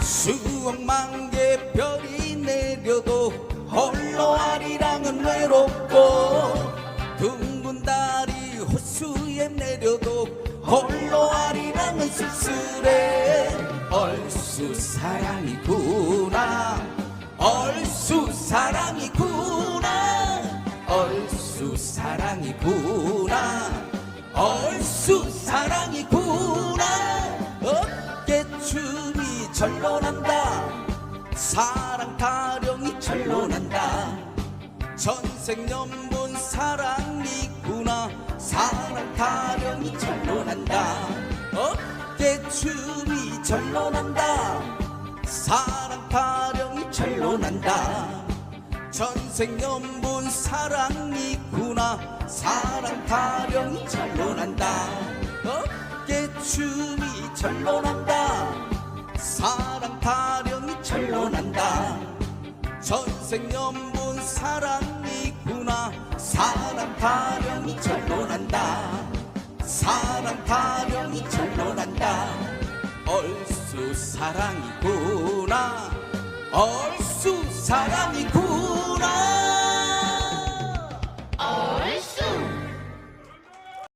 수억만 개 별이 내려도 홀로 아리랑은 외롭고 둥근 달이 호수에 내려도 홀로 아리랑은 쓸쓸해. 얼쑤 사랑이구나. 얼쑤 사랑이구나. 얼쑤 사랑이구나. 얼쑤 사랑이구나 절로 난다. 사랑 타령이 절로 난다. 전생연분 사랑이구나. 사랑 타령이 절로 난다. 어깨춤이 절로 난다. 사랑 타령이 절로 난다. 전생연분 사랑이구나. 사랑 타령이 절로 난다. 어깨춤이 절로 난다 사랑 타령이 절로 난다. 전생연분 사랑이구나. 사랑 타령이 절로 난다. 사랑 타령이 절로 난다. 얼쑤 사랑이구나. 얼쑤 사랑이구나